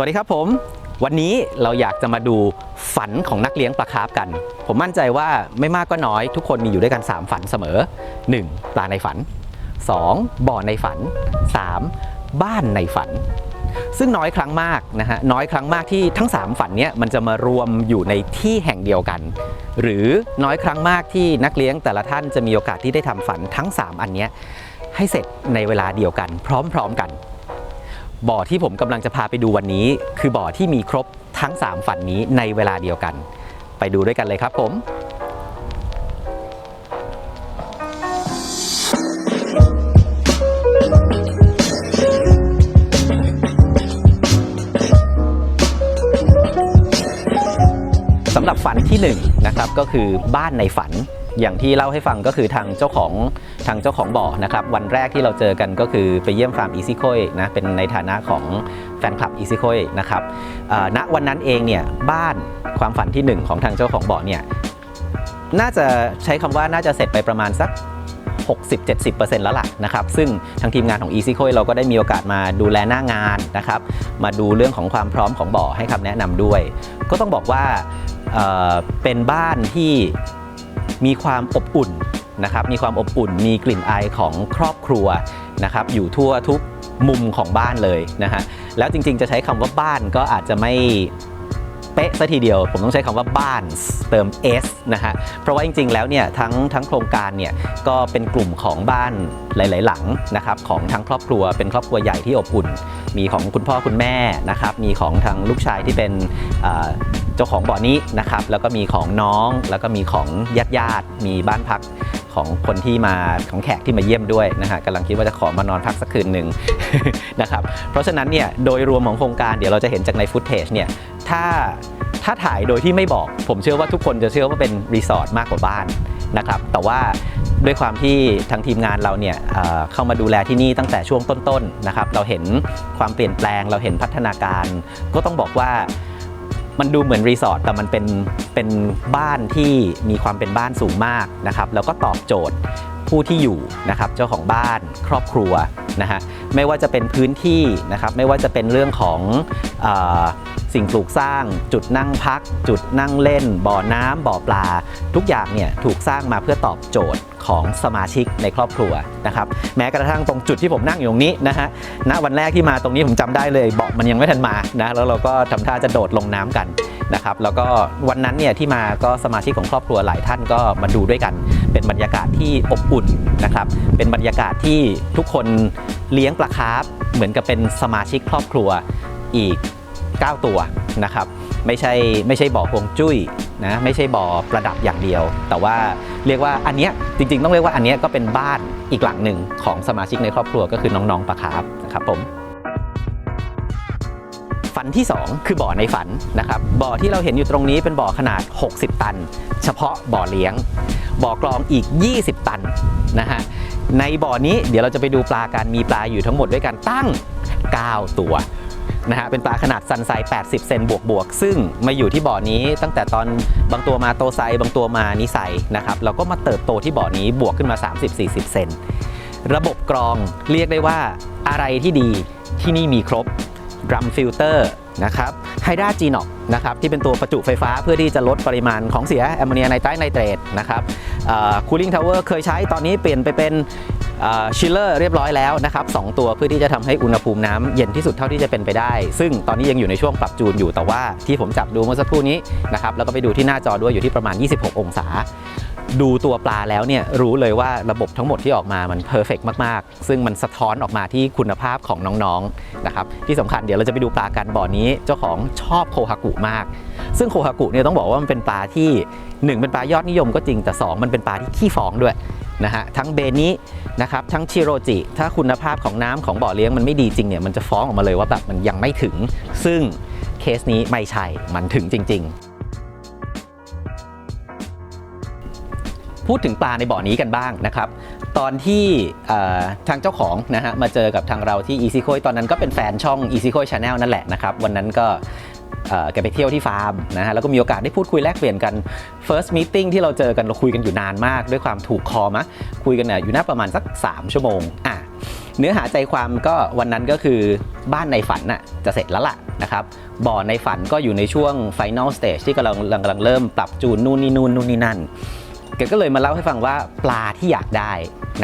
วัสดีครับผม วันนี้เราอยากจะมาดูฝันของนักเลี้ยงปลาคาร์ฟกัน ผมมั่นใจว่าไม่มากก็น้อยทุกคนมีอยู่ด้วยกัน 3 ฝันเสมอ 1. ปลาในฝัน 2. บ่อในฝัน 3. บ้านในฝัน ซึ่งน้อยครั้งมากนะฮะน้อยครั้งมากที่ทั้ง 3 ฝันเนี้ยมันจะมารวมอยู่ในที่แห่งเดียวกัน หรือน้อยครั้งมากที่นักเลี้ยงแต่ละท่านจะมีโอกาสที่ได้ทำฝันทั้ง 3 อันเนี้ยให้เสร็จในเวลาเดียวกัน พร้อม ๆ กัน บ่อที่ผมกำลังจะพาไปดูวันนี้ คือบ่อที่มีครบทั้ง 3 ฝันนี้ในเวลาเดียวกัน ไปดูด้วยกันเลยครับผมสำหรับฝันที่1นะครับก็คือบ้านในฝัน อย่างที่เล่าให้ฟังก็คือทางเจ้าของทางเจ้าของบ่อนะครับวันแรกที่เราเจอกันก็คือไปเยี่ยมฟาร์มอีซิโคยนะเป็นในฐานะของแฟนคลับอีซิโคยนะครับณวันนั้นเองเนี่ยบ้านความฝันที่ 1 ของทางเจ้าของบ่อเนี่ยน่าจะใช้คำว่าน่าจะเสร็จไปประมาณสัก60-70%แล้วล่ะนะครับ ซึ่งทางทีมงานของ Easy c o i เราก็ได้มีโอกาสมาดูแลหน้างานนะครับ มาดูเรื่องของความพร้อมของบ่อให้คำแนะนำด้วย ก็ต้องบอกว่าเเป็นบ้านที่ มีความอบอุ่นนะครับมีความอบอุ่นมีกลิ่นอายของครอบครัวนะครับอยู่ทั่วทุกมุมของบ้านเลยนะฮะแล้วจริงๆจะใช้คำว่าบ้านก็อาจจะไม่เป๊ะซะทีเดียว ผมต้องใช้คำว่าบ้านเติม S นะฮะเพราะว่าจริงๆแล้วเนี่ยทั้งทั้งโครงการเนี่ยก็เป็นกลุ่มของบ้านหลาย ๆ หลังนะครับของทั้งครอบครัวเป็นครอบครัวใหญ่ที่อบอุ่น มีของคุณพ่อคุณแม่นะครับมีของทางลูกชายที่เป็น เจ้าของบ่อนี้นะครับ แล้วก็มีของน้อง แล้วก็มีของญาติญาติมีบ้านพักของคนที่มาของแขกที่มาเยี่ยมด้วยนะฮะกำลังคิดว่าจะขอมานอนพักสักคืนหนึ่ง นะครับ เพราะฉะนั้นเนี่ยโดยรวมของโครงการเดี๋ยวเราจะเห็นจากในฟุตเทจเนี่ยถ้าถ้าถ่ายโดยที่ไม่บอก ผมเชื่อว่าทุกคนจะเชื่อว่าเป็นรีสอร์ทมากกว่าบ้านนะครับแต่ว่าด้วยความที่ทางทีมงานเราเนี่ยเเข้ามาดูแลที่นี่ตั้งแต่ช่วงต้นๆนะครับ เราเห็นความเปลี่ยนแปลง เราเห็นพัฒนาการ ก็ต้องบอกว่า มันดูเหมือนรีสอร์ทแต่มันเป็นเป็นบ้านที่มีความเป็นบ้านสูงมากนะครับแล้วก็ตอบโจทย์ผู้ที่อยู่นะครับเจ้าของบ้านครอบครัวนะฮะไม่ว่าจะเป็นพื้นที่นะครับไม่ว่าจะเป็นเรื่องของ สิ่งปลูกสร้าง จุดนั่งพัก จุดนั่งเล่น บ่อน้ำบ่อปลา ทุกอย่างเนี่ยถูกสร้างมาเพื่อตอบโจทย์ของสมาชิกในครอบครัวนะครับแม้กระทั่งตรงจุดที่ผมนั่งอยู่ตรงนี้นะฮะณวันแรกที่มาตรงนี้ผมจำได้เลยเบาะมันยังไม่ทันมานะแล้วเราก็ทำท่าจะโดดลงน้ำกันนะครับแล้วก็วันนั้นเนี่ยที่มาก็สมาชิกของครอบครัวหลายท่านก็มาดูด้วยกัน เป็นบรรยากาศที่อบอุ่นนะครับเป็นบรรยากาศที่ทุกคนเลี้ยงปลาคาร์ฟเหมือนกับเป็นสมาชิกครอบครัวอีก 9 ตัวนะครับไม่ใช่ไม่ใช่บ่อฮวงจุ้ยนะไม่ใช่บ่อประดับอย่างเดียว แต่ว่าเรียกว่าอันเนี้ยจริง ๆ ต้องเรียกว่าอันเนี้ยก็เป็นบ้านอีกหลังหนึ่งของสมาชิกในครอบครัวก็คือน้องๆปลาคาร์ฟนะครับผมฝันที่ 2 คือบ่อในฝันนะครับบ่อที่เราเห็นอยู่ตรงนี้เป็นบ่อขนาด 60 ตัน เฉพาะบ่อเลี้ยง บ่อกรองอีก 20 ตันนะฮะในบ่อนี้เดี๋ยวเราจะไปดูปลากันมีปลาอยู่ทั้งหมดด้วยกันตั้ง 9 ตัว นะฮะเป็นปลาขนาดซันไซ 80 เซนบวกบวกซึ่งมาอยู่ที่บ่อนี้ตั้งแต่ตอนบางตัวมาโตไซบางตัวมานิไซนะครับเราก็มาเติบโตที่บ่อนี้บวกขึ้นมา 30-40 เซนระบบกรองเรียกได้ว่าอะไรที่ดีที่นี่มีครบดรัมฟิลเตอร์นะครับไฮดราจีนอกนะครับที่เป็นตัวประจุไฟฟ้าเพื่อที่จะลดปริมาณของเสียแอมโมเนียไนไตรไนเตรตนะครับคูลิ่งทาวเวอร์เคยใช้ตอนนี้เปลี่ยนไปเป็น ชิลเลอร์เรียบร้อยแล้วนะครับสองตัวเพื่อที่จะทำให้อุณหภูมิน้ำเย็นที่สุดเท่าที่จะเป็นไปได้ ซึ่งตอนนี้ยังอยู่ในช่วงปรับจูนอยู่แต่ว่าที่ผมจับดูเมื่อสักครู่นี้นะครับแล้วก็ไปดูที่หน้าจอด้วยอยู่ที่ประมาณ 26 องศา ดูตัวปลาแล้วเนี่ยรู้เลยว่าระบบทั้งหมดที่ออกมามันเพอร์เฟกมากๆ ซึ่งมันสะท้อนออกมาที่คุณภาพของน้องๆนะครับที่สำคัญเดี๋ยวเราจะไปดูปลากันบ่อนี้เจ้าของชอบโคฮากุมาก ซึ่งโคฮากุเนี่ยต้องบอกว่ามันเป็นปลาที่ 1 เป็นปลายอดนิยมก็จริงแต่ 2 มันเป็นปลาที่ขี้ฟองด้วยนะฮะทั้งเบนินะครับทั้งชิโรจิ ถ้าคุณภาพของน้ำของบ่อเลี้ยงมันไม่ดีจริงเนี่ยมันจะฟ้องออกมาเลยว่าแบบมันยังไม่ถึง ซึ่งเคสนี้ไม่ใช่มันถึงจริง ๆพูดถึงปลาในบ่อนี้กันบ้างนะครับ ตอนที่ทางเจ้าของนะฮะมาเจอกับทางเราที่ Easy c o i ตอนนั้นก็เป็นแฟนช่อง Easy c o i Channel นั่นแหละนะครับ วันนั้นก็ แกไปเที่ยวที่ฟาร์มนะฮะแล้วก็มีโอกาสได้พูดคุยแลกเปลี่ยนกัน first meeting ที่เราเจอกันเราคุยกันอยู่นานมากด้วยความถูกคอมะคุยกันอยู่น่าประมาณสัก 3 ชั่วโมงอะเนื้อหาใจความก็วันนั้นก็คือบ้านในฝันน่ะจะเสร็จแล้วล่ะนะครับบ่อในฝันก็อยู่ในช่วง Final Stage ที่กำลังกำลังเริ่มปรับจูนนู่นนี่นู่นนู่นนี่นั่นแกก็เลยมาเล่าให้ฟังว่าปลาที่อยากได้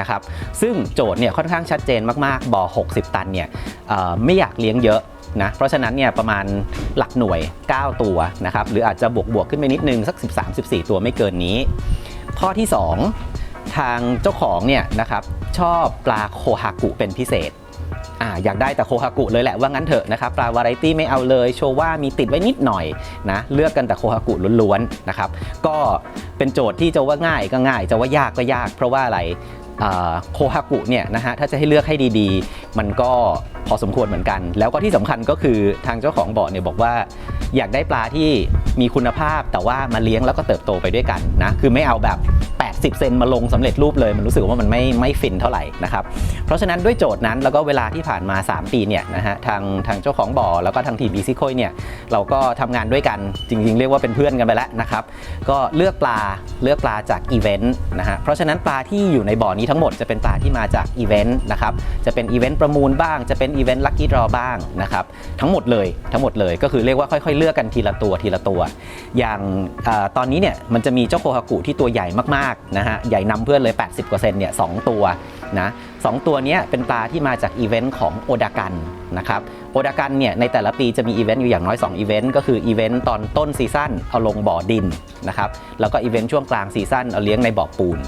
นะครับซึ่งโจทย์เนี่ยค่อนข้างชัดเจนมากๆบ่อ 60 ตันเนี่ยไม่อยากเลี้ยงเยอะ นะเพราะฉะนั้นเนี่ยประมาณหลักหน่วย 9 ตัวนะครับหรืออาจจะบวกบวกขึ้นไปนิดนึงสัก 13-14 ตัวไม่เกินนี้ ข้อที่ 2 ทางเจ้าของเนี่ยนะครับชอบปลาโคฮากุเป็นพิเศษอ่าอยากได้แต่โคฮากุเลยแหละว่างั้นเถอะนะครับปลาวาไรตี้ไม่เอาเลยโชว่ามีติดไว้นิดหน่อยนะเลือกกันแต่โคฮากุล้วนๆนะครับก็เป็นโจทย์ที่จะว่าง่ายก็ง่าย จะว่ายากก็ยาก เพราะว่าอะไรโคฮากุเนี่ยนะฮะถ้าจะให้เลือกให้ดีๆ มันก็ พอสมควรเหมือนกัน แล้วก็ที่สำคัญก็คือทางเจ้าของบ่อเนี่ยบอกว่า อยากได้ปลาที่มีคุณภาพแต่ว่ามาเลี้ยงแล้วก็เติบโตไปด้วยกันนะคือไม่เอาแบบ 80 เซนมาลงสำเร็จรูปเลย มันรู้สึกว่ามันไม่ไม่ฟินเท่าไหร่นะครับเพราะฉะนั้นด้วยโจทย์นั้นแล้วก็เวลาที่ผ่านมา 3 ปีเนี่ยนะฮะทางทางเจ้าของบ่อแล้วก็ทางทีมอีซิโคยเนี่ยเราก็ทำงานด้วยกันจริง ๆ เรียกว่าเป็นเพื่อนกันไปแล้วนะครับก็เลือกปลาเลือกปลาจากอีเวนต์นะฮะเพราะฉะนั้นปลาที่อยู่ในบ่อนี้ทั้งหมดจะเป็นปลาที่มาจากอีเวนต์นะครับจะเป็นอีเวนต์ประมูลบ้างจะเป็นอีเวนต์ลัคกี้ดรอบ้างนะครับทั้งหมดเลยทั้งหมดเลยก็คือเรียกว่าค่อยๆ เลือกกันทีละตัวทีละตัว อย่างอตอนนี้เนี่ยมันจะมีเจ้าโคฮากุที่ตัวใหญ่มากๆนะฮะใหญ่นำเพื่อนเลย 80%เนี่ยสองตัวนะสองตัวนี้เป็นปลาที่มาจากอีเวนต์ของโอดากันนะครับโอดากันเนี่ยในแต่ละปีจะมีอีเวนต์อยู่อย่างน้อย2อีเวนต์ก็คืออีเวนต์ตอนต้นซีซั่นเอาลงบ่อดินนะครับแล้วก็อีเวนต์ช่วงกลางซีซั่นเอาเลี้ยงในบ่อปูน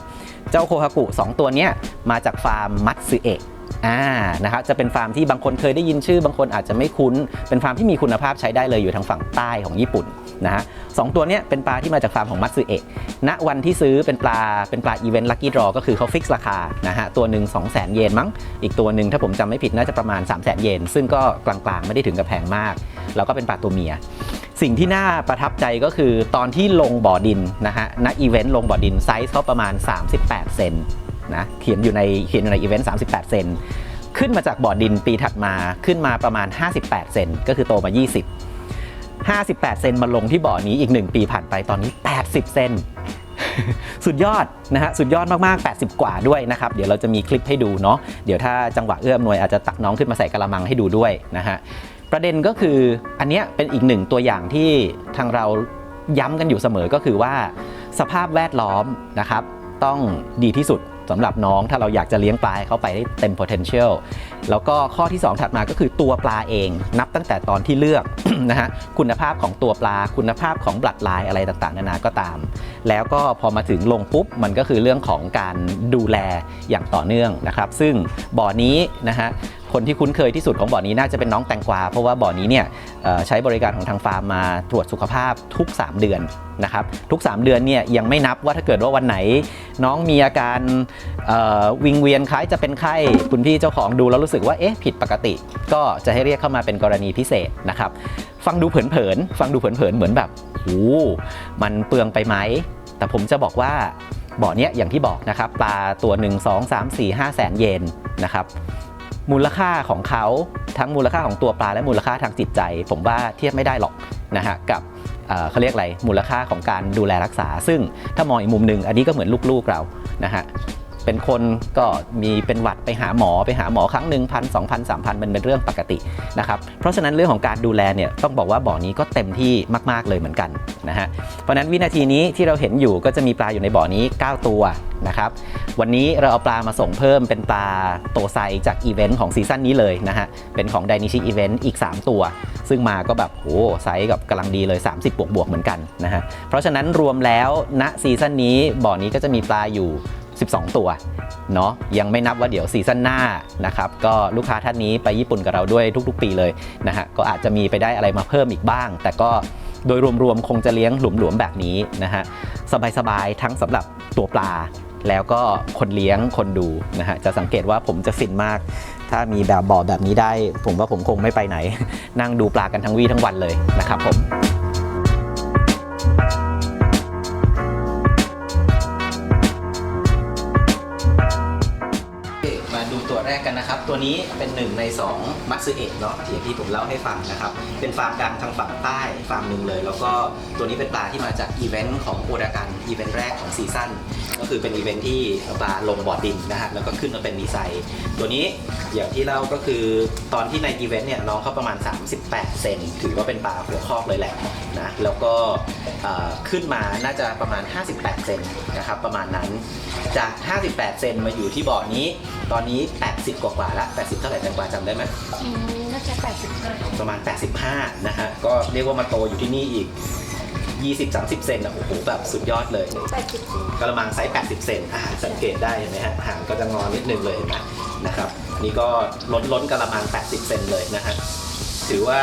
เจ้าโคฮากุ2ตัวนี้มาจากฟาร์มมัตสึเอะ อ่านะครับจะเป็นฟาร์มที่บางคนเคยได้ยินชื่อบางคนอาจจะไม่คุ้น เป็นฟาร์มที่มีคุณภาพใช้ได้เลยอยู่ทางฝั่งใต้ของญี่ปุ่นนะฮะสองตัวเนี้ยเป็นปลาที่มาจากฟาร์มของมัตสึเอะณวันที่ซื้อเป็นปลาเป็นปลาอีเวนต์ลัคกี้ดรอก็คือเขาฟิกซ์ราคานะฮะตัวหนึ่ง2 0 0 0 0 0 เยนมั้ง อีกตัวหนึ่งถ้าผมจำไม่ผิดน่าจะประมาณ 3 0 0 0 0 0 เยน ซึ่งก็กลางๆ ไม่ได้ถึงกับแพงมาก แล้วก็เป็นปลาตัวเมียสิ่งที่น่าประทับใจก็คือตอนที่ลงบ่อดินนะฮะณอีเวนต์ลงบ่อดินไซส์เขาประมาณ 38 เซน นะเขียนอยู่ในเขียนอยู่ในอีเวนต์38 เซนขึ้นมาจากบ่อดินปีถัดมาขึ้นมาประมาณ 58 เซนก็คือโตมา 20 58 เซนมาลงที่บ่อนี้อีก 1 ปีผ่านไปตอนนี้ 80 เซนสุดยอดนะฮะสุดยอดมากๆ 80 กว่าด้วยนะครับ เดี๋ยวเราจะมีคลิปให้ดูเนาะเดี๋ยวถ้าจังหวะเอื้อมหน่วยอาจจะตักน้องขึ้นมาใส่กระมังให้ดูด้วยนะฮะประเด็นก็คืออันเนี้ยเป็นอีกหนึ่งตัวอย่างที่ทางเราย้ำกันอยู่เสมอก็คือว่า สภาพแวดล้อมนะครับ ต้องดีที่สุด สำหรับน้องถ้าเราอยากจะเลี้ยงปลาให้เขาไปได้เต็ม potential แล้วก็ข้อที่ 2 ถัดมาก็คือตัวปลาเอง นับตั้งแต่ตอนที่เลือกนะฮะคุณภาพของตัวปลาคุณภาพของบลัดลายอะไรต่างๆ นานาก็ตาม แล้วก็พอมาถึงลงปุ๊บ มันก็คือเรื่องของการดูแลอย่างต่อเนื่องนะครับ ซึ่งบ่อนี้นะฮะคนที่คุ้นเคยที่สุดของบ่อนี้น่าจะเป็นน้องแตงกวา เพราะว่าบ่อนี้เนี่ยใช้บริการของทางฟาร์มมาตรวจสุขภาพทุก 3 เดือนนะครับทุก 3 เดือนเนี่ยยังไม่นับว่าถ้าเกิดว่าวันไหน น้องมีอาการวิงเวียนคล้ายจะเป็นไข้คุณพี่เจ้าของดูแล้วรู้สึกว่าเอ๊ะผิดปกติ ก็จะให้เรียกเข้ามาเป็นกรณีพิเศษนะครับฟังดูเผินๆฟังดูเผินๆเหมือนแบบโอ้มันเปลืองไปไหม แต่ผมจะบอกว่าบ่อเนี้ยอย่างที่บอกนะครับปลาตัว 1 2 3 4 5แสนเยนนะครับ มูลค่าของเขาทั้งมูลค่าของตัวปลาและมูลค่าทางจิตใจ ผมว่าเทียบไม่ได้หรอกนะฮะกับเเขาเรียกอะไรมูลค่าของการดูแลรักษา ซึ่งถ้ามองอีกมุมหนึ่งอันนี้ก็เหมือนลูกๆเรานะฮะ เป็นคนก็มีเป็นหวัดไปหาหมอไปหาหมอครั้งหนึ่งพันสองพันสามพันมันเป็นเรื่องปกตินะครับเพราะฉะนั้นเรื่องของการดูแลเนี่ยต้องบอกว่าบ่อนี้ก็เต็มที่มาก ๆ เลยเหมือนกันนะฮะเพราะนั้นวินาทีนี้ที่เราเห็นอยู่ก็จะมีปลาอยู่ในบ่อนี้ 9 ตัวนะครับวันนี้เราเอาปลามาส่งเพิ่มเป็นปลาโตไซจากอีเวนต์ของซีซั่นนี้เลยนะฮะเป็นของ d a i n i c h i Event อีก 3 ตัว ซึ่งมาก็แบบโหไซส์กับกำลังดีเลย 30 บวกบวกเหมือนกันนะฮะเพราะฉะนั้นรวมแล้วณซีซั่นนี้บ่อนี้ก็จะมีปลาอยู่ 12 ตัวเนาะยังไม่นับว่าเดี๋ยวซีซั่นหน้านะครับก็ลูกค้าท่านนี้ไปญี่ปุ่นกับเราด้วยทุก ๆ ปีเลยนะฮะก็อาจจะมีไปได้อะไรมาเพิ่มอีกบ้าง แต่ก็โดยรวมๆ คงจะเลี้ยงหลวมๆ แบบนี้นะฮะสบายๆ ทั้งสำหรับตัวปลา แล้วก็คนเลี้ยงคนดูนะฮะจะสังเกตว่าผมจะฟินมาก ถ้ามีแบบบ่อแบบนี้ได้ ผมว่าผมคงไม่ไปไหน นั่งดูปลากันทั้งวี่ทั้งวันเลยนะครับผม ตัวนี้เป็นหนึ่งใน2มัตสึเอะเนาะอย่างที่ผมเล่าให้ฟังนะครับ เป็นฟาร์มดังทางฝั่งใต้ฟาร์มหนึ่งเลย แล้วก็ตัวนี้เป็นปลาที่มาจากอีเวนต์ของโอดากันอีเวนต์แรกของซีซั่นก็คือเป็นอีเวนต์ที่ปลาลงบ่อดินนะฮะแล้วก็ขึ้นมาเป็นดีไซน์ตัวนี้อย่างที่เล่าก็คือตอนที่ในอีเวนต์เนี่ยน้องเขาประมาณ 38 เซนถือว่าเป็นปลาหัวคอกเลยแหละนะแล้วก็เอ่อขึ้นมาน่าจะประมาณ 58 เซนนะครับประมาณนั้นจาก 58 เซนมาอยู่ที่บ่อนี้ ตอนนี้ 80 กว่ากว่าๆละ80 เท่าไหร่แตงกวาจำได้ไหมอืมน่าจะแปดสิบห้าประมาณ 85 นะฮะก็เรียกว่ามาโตอยู่ที่นี่อีก20-30 เซนอะโอ้โหแบบสุดยอดเลยแปดสิบกระมังไซส์ 80 เซนอ่าสังเกตได้เห็นไหมฮะหางก็จะงอนิดนึงเลยเห็นไหมนะครับนี่ก็ล้นล้นกระมัง 80 เซนเลยนะฮะ ถือว่า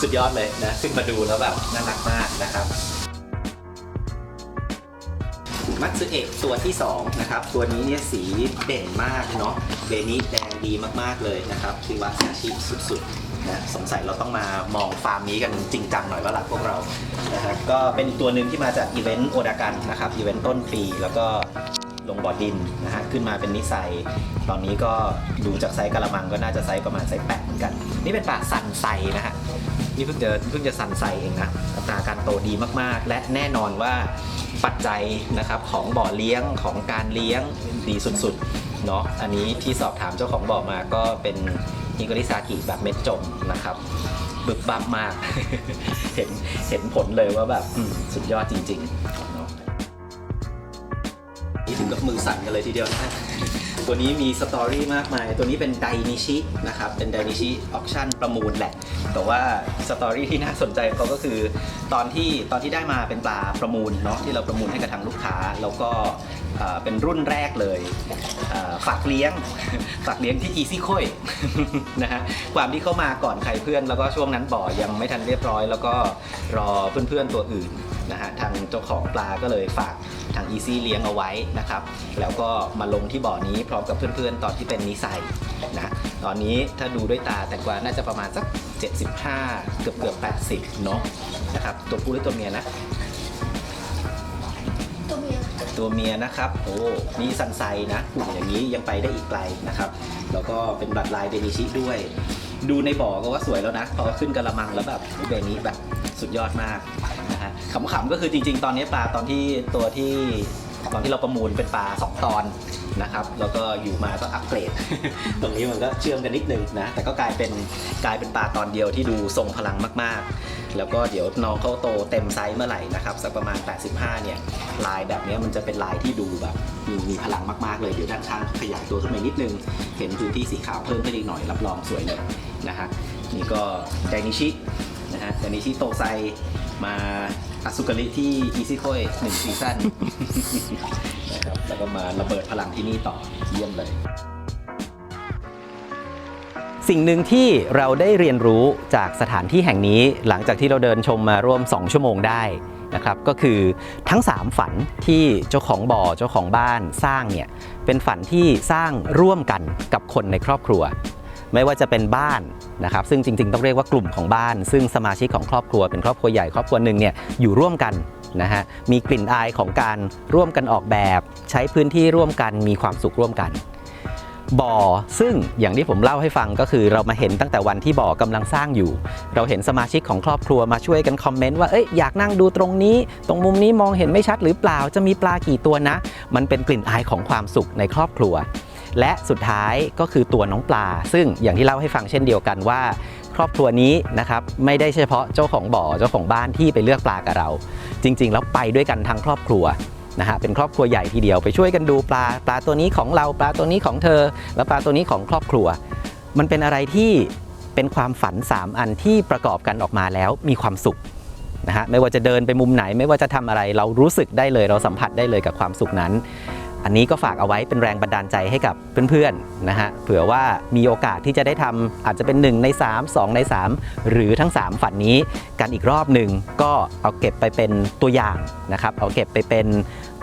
สุดยอดเลยนะขึ้นมาดูแล้วแบบน่ารักมากนะครับมัตสึเอะตัวที่2นะครับตัวนี้เนี่ยสีเด่นมากเนาะเบนิแดงดีมากๆเลยนะครับคือว่าอาชีพสุดๆนะสงสัยเราต้องมามองฟาร์มนี้กันจริงจังหน่อยว่าหลักพวกเรานะฮะก็เป็นอีกตัวหนึ่งที่มาจากอีเวนต์โอดากันนะครับอีเวนต์ต้นปีแล้วก็ ลงบ่อดินนะฮะขึ้นมาเป็นนิสัยตอนนี้ก็ดูจากไซส์กะละมังก็น่าจะไซส์ประมาณไซส์แปดเหมือนกัน นี่เป็นปลาสันไซนะฮะนี่เพิ่งจะเพิ่งจะสันไซเองนะอัตราการโตดีมากๆ และแน่นอนว่าปัจจัยนะครับของบ่อเลี้ยงของการเลี้ยงดีสุดๆเนาะอันนี้ที่สอบถามเจ้าของบ่อมาก็เป็นฮิโกริซากิแบบเม็ดจมนะครับบึกบับมาก เห็นเห็นผลเลยว่าแบบสุดยอดจริง ๆ ถึงกับมือสั่นกันเลยทีเดียวนะตัวนี้มีสตอรี่มากมาย ตัวนี้เป็นไดนิชินะครับ เป็นไดนิชิออคชั่นประมูลแหละ แต่ว่าสตอรี่ที่น่าสนใจเขาก็คือตอนที่ตอนที่ได้มาเป็นปลาประมูลเนาะที่เราประมูลให้กับทางลูกค้า แล้วก็ เป็นรุ่นแรกเลยฝากเลี้ยง ฝากเลี้ยงที่ Easy ค่อยนะฮะความที่เข้ามาก่อนใครเพื่อน แล้วก็ช่วงนั้นบ่อยังไม่ทันเรียบร้อย แล้วก็รอเพื่อนๆตัวอื่นนะฮะทางเจ้าของปลาก็เลยฝากทาง Easy เลี้ยงเอาไว้นะครับ แล้วก็มาลงที่บ่อนี้พร้อมกับเพื่อนๆ ตอนที่เป็นนิสัยนะตอนนี้ถ้าดูด้วยตาแต่กว่าน่าจะประมาณสัก 75 เกือบเกือบ80 เนาะนะครับตัวผู้หรือตัวเมียนะ ตัวเมียนะครับโอ้นี่ซันไซนะหุ่นอย่างนี้ยังไปได้อีกไกลนะครับแล้วก็เป็นบัตรลายเดนิชิด้วย ดูในบ่อก็ว่าสวยแล้วนะพอขึ้นกระมังแล้วแบบเบนี้แบบสุดยอดมากนะฮะขำๆก็คือจริง ๆ ตอนนี้ปลาตอนที่ตัวที่ตอนที่เราประมูลเป็นปลา 2 ตอนนะครับ แล้วก็อยู่มาก็อัปเกรด ตรงนี้มันก็เชื่อมกันนิดนึงนะ แต่ก็กลายเป็นกลายเป็นปลาตอนเดียวที่ดูทรงพลังมาก ๆ แล้วก็เดี๋ยวน้องเขาโตเต็มไซส์เมื่อไหร่นะครับสักประมาณ 85 เนี่ยลายแบบนี้มันจะเป็นลายที่ดูแบบมีมีพลังมากๆเลยเดี๋ยวด้านข้างขยายตัวขึ้นมานิดนึง เห็นพื้นที่สีขาวเพิ่มขึ้นอีกหน่อยรับรองสวยเลยนะฮะนี่ก็ไดนิชินะฮะไดนิชิโตไซมาอสุกริที่อีซิโคยหนึ่งซีซั่นนะครับแล้วก็มาระเบิดพลังที่นี่ต่อเยี่ยมเลย สิ่งหนึ่งที่เราได้เรียนรู้จากสถานที่แห่งนี้หลังจากที่เราเดินชมมาร่วม 2 ชั่วโมงได้นะครับก็คือทั้ง 3 ฝันที่เจ้าของบ่อเจ้าของบ้านสร้างเนี่ยเป็นฝันที่สร้างร่วมกันกับคนในครอบครัว ไม่ว่าจะเป็นบ้านนะครับซึ่งจริง ๆ ต้องเรียกว่ากลุ่มของบ้าน ซึ่งสมาชิกของครอบครัวเป็นครอบครัวใหญ่ครอบครัวหนึ่งเนี่ยอยู่ร่วมกันนะฮะมีกลิ่นอายของการร่วมกันออกแบบ ใช้พื้นที่ร่วมกันมีความสุขร่วมกัน บ่อซึ่งอย่างที่ผมเล่าให้ฟังก็คือเรามาเห็นตั้งแต่วันที่บ่อกำลังสร้างอยู่ เราเห็นสมาชิกของครอบครัวมาช่วยกันคอมเมนต์ว่าเอ้ยอยากนั่งดูตรงนี้ ตรงมุมนี้มองเห็นไม่ชัดหรือเปล่าจะมีปลากี่ตัวนะ มันเป็นกลิ่นอายของความสุขในครอบครัว และสุดท้ายก็คือตัวน้องปลา ซึ่งอย่างที่เล่าให้ฟังเช่นเดียวกันว่าครอบครัวนี้นะครับไม่ได้เฉพาะเจ้าของบ่อเจ้าของบ้านที่ไปเลือกปลากับเรา จริง ๆ แล้วไปด้วยกันทั้งครอบครัว นะฮะเป็นครอบครัวใหญ่ทีเดียวไปช่วยกันดูปลาปลาตัวนี้ของเราปลาตัวนี้ของเธอ แล้วปลาตัวนี้ของครอบครัว มันเป็นอะไรที่เป็นความฝัน 3 อันที่ประกอบกันออกมาแล้วมีความสุขนะฮะไม่ว่าจะเดินไปมุมไหน ไม่ว่าจะทำอะไรเรารู้สึกได้เลย เราสัมผัสได้เลยกับความสุขนั้น อันนี้ก็ฝากเอาไว้เป็นแรงบันดาลใจให้กับเพื่อนๆนะฮะเผื่อว่ามีโอกาสที่จะได้ทำอาจจะเป็น 1 ใน 3 2 ใน 3 หรือทั้ง 3 ฝันนี้กันอีกรอบหนึ่งก็เอาเก็บไปเป็นตัวอย่างนะครับเอาเก็บไปเป็น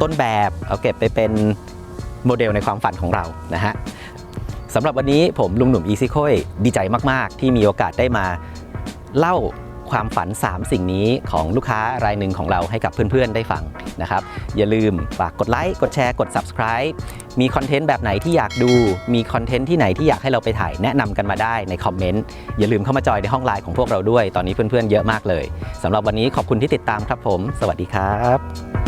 ต้นแบบ เอาเก็บไปเป็นโมเดลในความฝันของเรานะฮะสำหรับวันนี้ผมลุงหนุ่มอีซิโคยดีใจมาก ๆ ที่มีโอกาสได้มาเล่า ความฝัน 3 สิ่งนี้ของลูกค้ารายหนึ่งของเราให้กับเพื่อนๆได้ฟังนะครับ อย่าลืมฝากกดไลค์ กดแชร์ กด subscribe มีคอนเทนต์แบบไหนที่อยากดู มีคอนเทนต์ที่ไหนที่อยากให้เราไปถ่ายแนะนำกันมาได้ในคอมเมนต์ อย่าลืมเข้ามาจอยในห้องไลน์ของพวกเราด้วย ตอนนี้เพื่อนๆเยอะมากเลยสำหรับวันนี้ขอบคุณที่ติดตามครับผม สวัสดีครับ